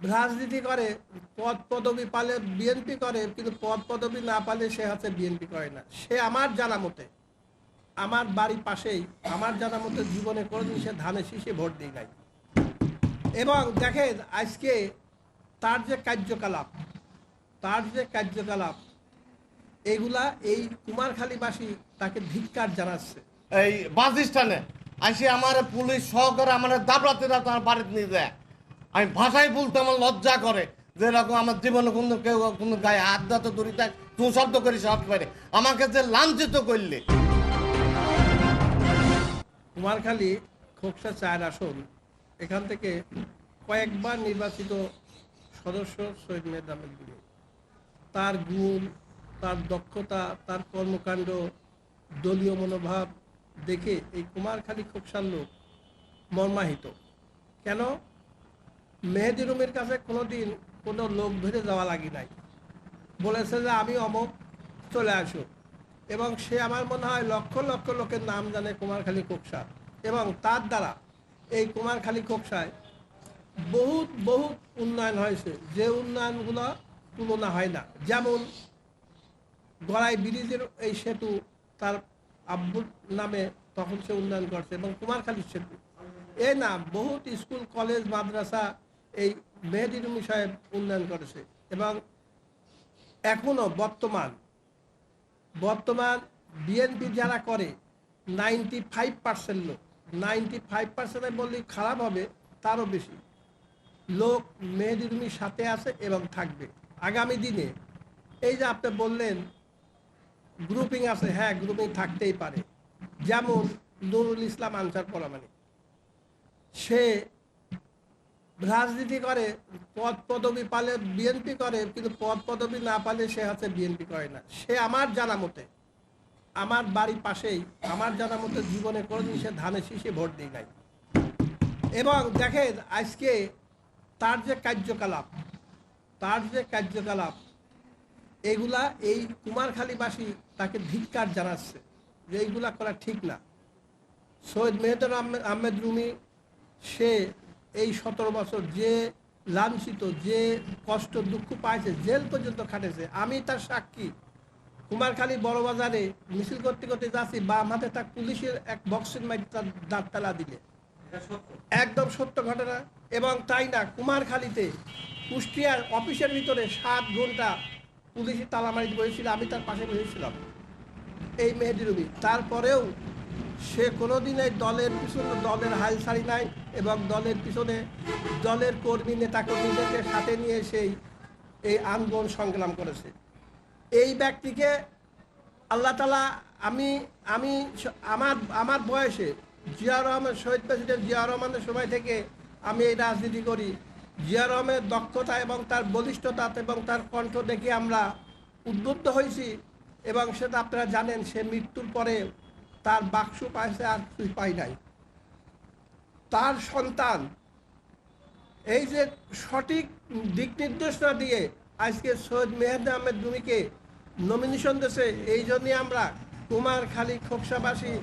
রাজনীতি করে, পদ পদবি পালে বিএনপি করে, কিন্তু পদ পদবি না পালে সে হচ্ছে বিএনপি করে না। সে আমার জানা মতে, আমার বাড়ির পাশেই, আমার জানা মতে জীবনে কোনোদিন সে ধানের শীষে ভোট দিই নাই। এবং দেখেন, আজকে তার যে কার্যকলাপ, তার যে কার্যকলাপ, এগুলা এই কুমারখালীবাসী তাকে ধিক্কার জানাচ্ছে। এই বাস স্ট্যান্ডে আমার পুলিশ সহকারে আমার দাবড়াতে তার বাড়িতে নিয়ে যায়। আমি ভাষায় বলতে আমার লজ্জা করে। যে এরকম আমার জীবনে কোনো কেউ কোনো গায়ে হাত দাঁত দড়ি থাক তুই শব্দ করিস হাত পারে। আমাকে যে লাঞ্ছিত করলে। কুমারখালী খোকসা চার আসন, এখান থেকে কয়েকবার নির্বাচিত সদস্য শহীদ আহমেদ গুলি তার গুণ, তার দক্ষতা, তার কর্মকাণ্ড, দলীয় মনোভাব দেখে এই কুমারখালী খোকসার লোক মর্মাহিত। কেন? মেহেদি রুমের কাছে কোনোদিন কোনো লোক ধরে যাওয়া লাগি নাই। বলেছে যে আমি অমক চলে আসো। এবং সে আমার মনে হয় লক্ষ লক্ষ লোকের নাম জানে কুমারখালী কোকসা। এবং তার দ্বারা এই কুমারখালী কোকসায় বহুত বহুত উন্নয়ন হয়েছে। যে উন্নয়নগুলো তুলনা হয় না। যেমন গড়াই ব্রিজের এই সেতু তার আব্বুর নামে তখন সে উন্নয়ন করছে এবং কুমারখালীর সেতু। এ না, বহুত স্কুল, কলেজ, মাদ্রাসা এই মেহেদি রুমি সাহেব উন্নয়ন করেছে এবং এখনও বর্তমান বর্তমান বিএনপি যারা করে নাইনটি ফাইভ পার্সেন্ট লোক নাইনটি ফাইভ পার্সেন্টে বললে খারাপ হবে, তারও বেশি লোক মেহেদি রুমির সাথে আছে এবং থাকবে। আগামী দিনে এই যে আপনি বললেন গ্রুপিং আছে হ্যাঁ গ্রুপিং থাকতেই পারে। যেমন নুরুল ইসলাম আনসার পরামানিক, সে রাজনীতি করে, পদ পদবি পালে বিএনপি করে, কিন্তু পদ পদবি না পালে সে হচ্ছে বিএনপি করে না। সে আমার জানা মতে, আমার বাড়ির পাশেই, আমার জানা মতে জীবনে কোনোদিন সে ধানের শীষে ভোট দিই নাই। এবং দেখেন, আজকে তার যে কার্যকলাপ, তার যে কার্যকলাপ, এগুলা এই কুমারখালীবাসী তাকে ধিক্কার জানাচ্ছে যে এইগুলা করা ঠিক না। সৈয়দ মেহদুর আহমেদ রুমি, সে এই সতেরো বছর যে লাঞ্ছিত যে কষ্ট দুঃখ পাইছে জেল পর্যন্ত খাটেছে আমি তার সাক্ষী। কুমারখালী বড় বাজারে মিছিল করতে করতে যাচ্ছি বা হাতে তার পুলিশের এক বক্সিং মাইক তার দাঁত তালা দিলে। একদম সত্য ঘটনা। এবং তাই না কুমারখালীতে কুষ্টিয়ার অফিসের ভিতরে সাত ঘণ্টা পুলিশি তালামারি বসেছিল আমি তার পাশে বসেছিলাম। এই মেহেদি রবি তারপরেও সে কোনোদিন এই দলের পিছনে দলের হাল ছাড়ি নাই এবং দলের পিছনে দলের কর্মী নেতা কর্মীদেরকে সাথে নিয়ে সেই, এই আন্দোলন সংগ্রাম করেছে। এই ব্যক্তিকে আল্লাহ তালা আমি আমি আমার আমার বয়সে জিয়া রহমান, শহীদ প্রেসিডেন্ট জিয়া রহমানের সময় থেকে আমি এই রাজনীতি করি। জিয়া রহমানের দক্ষতা এবং তার বলিষ্ঠতা এবং তার কণ্ঠ দেখে আমরা উদ্বুদ্ধ হয়েছি এবং সেটা আপনারা জানেন, সে মৃত্যুর পরে তার বাক্স পাইছে আর কিছুই পাই নাই। তার সন্তান, এই যে সঠিক দিক নির্দেশনা দিয়ে আজকে সৈয়দ মেহেদ আহমেদ রুমিকে নমিনেশন দিয়েছে, এই জন্যই আমরা কুমারখালী খোকসাবাসী,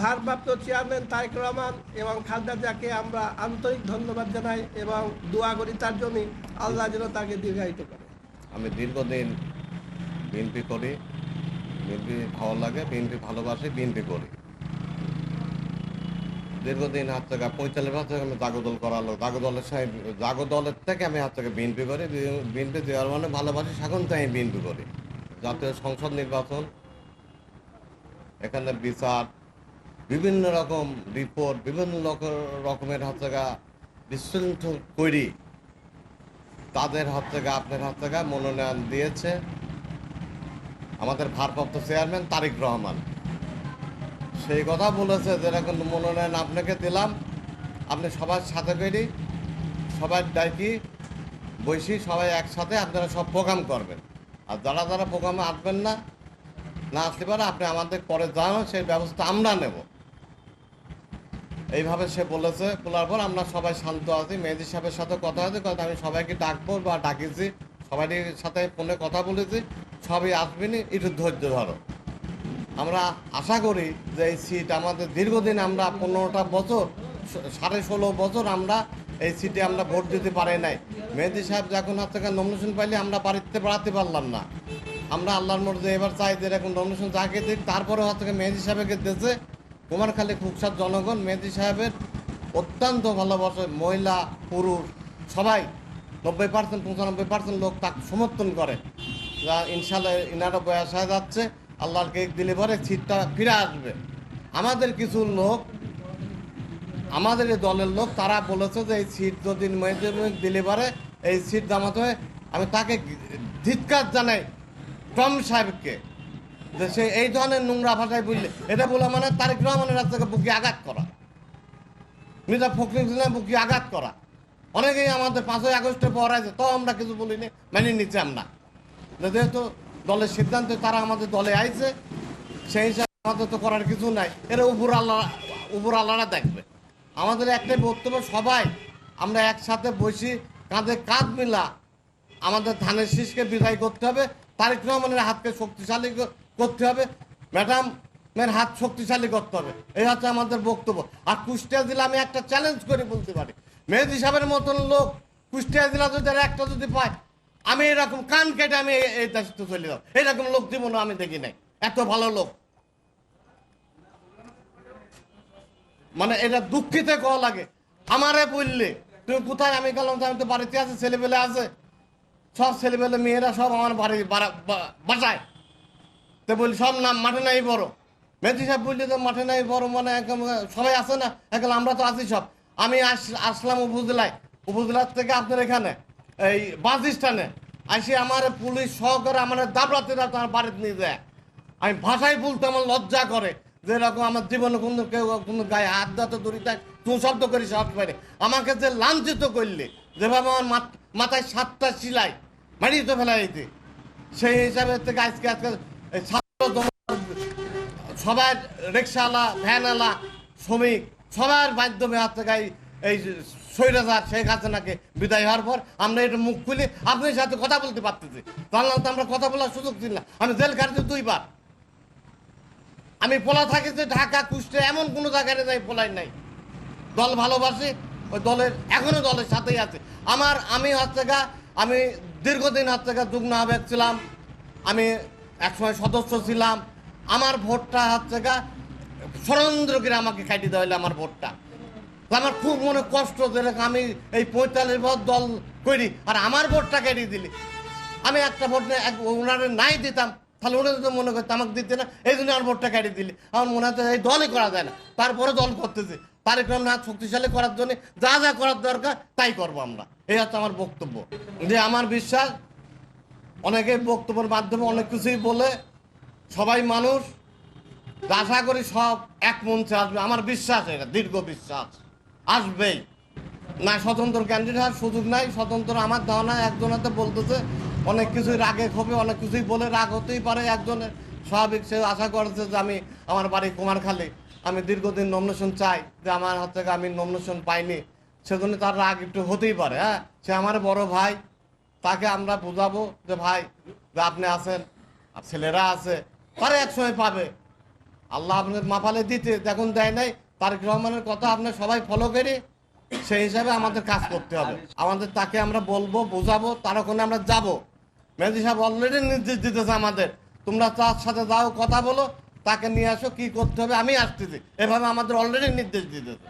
ভারপ্রাপ্ত চেয়ারম্যান তারেক রহমান এবং খালদা জিয়াকে আমরা আন্তরিক ধন্যবাদ জানাই এবং দোয়া করি তার জন্য আল্লাহ যেন তাকে দীর্ঘায়িত করে। আমি দীর্ঘদিন বিএনপি করি বিএনপি ভালো লাগে বিএনপি ভালোবাসি বিএনপি করি। দীর্ঘদিন হাত থেকে পঁয়তাল্লিশ বছর আমি জাগদল করালো জাগদলের সাহেব, জাগদলের থেকে আমি হাত থেকে বিএনপি করি। বিএনপি দেওয়ার মানে ভালোবাসি সেখান থেকে আমি বিএনপি করি। জাতীয় সংসদ নির্বাচন, এখানে বিচার, বিভিন্ন রকম রিপোর্ট বিভিন্ন রক- রকমের হাত থেকে বিশ্লেষণ করি। তাদের হাত থেকে, আপনার হাত থেকে মনোনয়ন দিয়েছে। আমাদের ভারপ্রাপ্ত চেয়ারম্যান তারিক রহমান। সেই কথা বলেছে যে এরকম মনোনয়ন আপনাকে দিলাম। আপনি সবার সাথে করি। সবাই ডাকি, বসি, সবাই একসাথে আপনারা সব প্রোগ্রাম করবেন। আর যারা যারা প্রোগ্রামে আসবেন না না আসতে পারে, আপনি আমাদের পরে জানানো, সেই ব্যবস্থা আমরা নেব। এইভাবে সে বলেছে। বলার পর আমরা সবাই শান্ত আছি। মেহেদি সাহেবের সাথে কথা হয়েছে। কথা আমি সবাইকে ডাকবো বা ডাকিছি। সবাই সাথে ফোনে কথা বলেছি। সবই আসবেনি, একটু ধৈর্য ধরো। আমরা আশা করি যে এই সিট আমাদের দীর্ঘদিন আমরা পনেরোটা বছর, সাড়ে ষোলো বছর আমরা এই সিটে আমরা ভোট দিতে পারি নাই। মেহেদি সাহেব যখন হাত থেকে নমিনেশন পাইলে আমরা বাড়িতে বাড়াতে পারলাম না। আমরা আল্লাহর মধ্যে এবার চাই যে এরকম নমিনেশন যাকে দিক, তারপরে হাত থেকে মেহেদি সাহেবকে দিয়েছে। কুমারখালী খুকসার জনগণ, মেহেদি সাহেবের অত্যন্ত ভালোবাসে, মহিলা, পুরুষ, সবাই নব্বই পার্সেন্ট পঁচানব্বই পার্সেন্ট লোক তাকে সমর্থন করে। ইনশাল্লাহ ইনারও বয়স হয়ে যাচ্ছে, আল্লাহর কেক দিলে পরে সিটটা ফিরে আসবে। আমাদের কিছু লোক, আমাদের এই দলের লোক, তারা বলেছে যে এই সিট যদি মেয়েদের দিলে পারে এই সিট জামাতে হয়, আমি তাকে ধিৎকার জানাই টম সাহেবকে, যে সে এই ধরনের নোংরা ভাষায় বুঝলে এটা বলে মানে তারেক রহমানের রাস্তাকে বুকে আঘাত করা। মির্জা ফখরুল ইসলাম বুকে আঘাত করা। অনেকেই আমাদের পাঁচই আগস্টে পর আছে, তো আমরা কিছু বলিনি মেনে নিচ্ছি আমরা। যেহেতু দলের সিদ্ধান্তে, তারা আমাদের দলে আইছে, সেই হিসাবে আমাদের তো করার কিছু নাই। এরা উপর আল্লাহ, উপর আল্লাহরা দেখবে। আমাদের একটাই বক্তব্য, সবাই আমরা একসাথে বসি, কাঁধে কাঁধ মিলা আমাদের ধানের শীষকে বিদায় করতে হবে, তারেক রহমানের হাতকে শক্তিশালী করতে হবে ম্যাডাম মের হাত শক্তিশালী করতে হবে। এই হচ্ছে আমাদের বক্তব্য। আর কুষ্টিয়া জেলা আমি একটা চ্যালেঞ্জ করে বলতে পারি। মেহেদি সাহেবের মতন লোক কুষ্টিয়া জেলা যদি একটা যদি পায় আমি এরকম কান কেটে আমি এই- চলে যাব এরকম লোক জীবনে আমি দেখি নাই। এত ভালো লোক। মানে এটা দুঃখিত কওয়া লাগে। আমারে বললে, তুমি কোথায়? আমি গেলাম আমি তো বাড়িতে আছে, ছেলেপেলে আছে। সব ছেলেপেলে মেয়েরা সব আমার বাড়ি বাসায়। তো বলি, সব নাম মাঠে নাই বড়। মেথি সাহেব বললি তো মাঠে নাই বড় মানে সবাই আছে না? এখন আমরা তো আছি সব। আমি আস- আসলাম উপজেলায়। উপজেলার থেকে আপনার এখানে। এই বাস স্ট্যান্ডে আসি আমার পুলিশ সহকারে আমার দাবড়াতে আমার বাড়িতে নিয়ে যায়। আমি ভাষায় বলতে আমার লজ্জা করে যে এরকম আমার জীবনে কোনো কেউ কোনো গায়ে হাত দাঁতে দড়ি দেয় তুই শব্দ করিস, হাত আমাকে যে লাঞ্ছিত করলে, যেভাবে আমার মাথ- মাথায় সাতটা সিলাই মারিয়ে তো ফেলা দিতে। সেই হিসাবে থেকে আজকে আজকে সবার রিক্সাওয়ালা, ভ্যানওয়ালা, শ্রমিক, সবার মাধ্যমে হাত থেকে এই- এই সৈরাজার শেখ হাসিনাকে বিদায় হওয়ার পর আমরা এটা মুখ খুলে আপনার সাথে কথা বলতে পারতেছি। তাহলে তো আমরা কথা বলার সুযোগ ছিল না। আমি জেল খাটছি দুইবার। আমি পোলা থাকি যে ঢাকা কুষ্টে এমন কোনো জায়গায় যাই পোলাই নাই। দল ভালোবাসি, ওই দলের এখনও দলের সাথেই আছে। আমার, আমি হচ্ছে গা, আমি দীর্ঘদিন হচ্ছে গা যুগ্ম আহ্বায়ক ছিলাম। আমি একসময় সদস্য ছিলাম। আমার ভোটটা হচ্ছে গা ষড়যন্ত্র করে আমাকে কাটিয়ে দেওয়া হলো আমার ভোটটা। আমার খুব মনে কষ্ট যে আমি এই পঁয়তাল্লিশ ভোট দল করি আর আমার ভোটটা কেটে দিলি। আমি একটা ভোট ওনারে নাই দিতাম, তাহলে ওরা যদি মনে করতো আমাকে দিতে না, এই জন্য আমার ভোটটা কেটে দিলি। আমার মনে হচ্ছে এই দলই করা যায় না, তারপরে দল করতেছে। রহমান হাত শক্তিশালী করার জন্য যা যা করার দরকার, তাই করব আমরা। এই হচ্ছে আমার বক্তব্য। যে আমার বিশ্বাস, অনেকে বক্তব্যের মাধ্যমে অনেক কিছুই বলে, সবাই মানুষ, আশা করি সব এক মঞ্চে আসবে। আমার বিশ্বাস এটা, দীর্ঘ বিশ্বাস। আসবেই না স্বতন্ত্র ক্যান্ডিডেট সুযোগ নাই, স্বতন্ত্র আমার ধারণা একজনেতে বলতেছে, অনেক কিছুই রাগে ক্ষোভে, অনেক কিছুই বলে রাগ হতেই পারে একজনের। স্বাভাবিক সে আশা করেছে যে আমি আমার বাড়ি কুমারখালী, আমি দীর্ঘদিন নমিনেশন চাই, যে আমার হাত থেকে আমি নমিনেশন পাইনি। সেজন্য তার রাগ একটু হতেই পারে হ্যাঁ? সে আমার বড় ভাই, তাকে আমরা বোঝাবো যে, ভাই, যে আপনি আছেন ছেলেরা আছে, তারা একসময় পাবে। আল্লাহ আপনার মাপালে দিতে এখন দেয় নাই তারেক রহমানের কথা আপনার সবাই ফলো করি সেই হিসাবে আমাদের কাজ করতে হবে। আমাদের তাকে আমরা বলব, বোঝাবো তার ওখানে আমরা যাব। মেহেদি সাহেব অলরেডি নির্দেশ দিতেছে আমাদের। তোমরা তার সাথে যাও, কথা বলো, তাকে নিয়ে আসো, কি করতে হবে, আমি আসতেছি। এভাবে আমাদের অলরেডি নির্দেশ দিতেছে।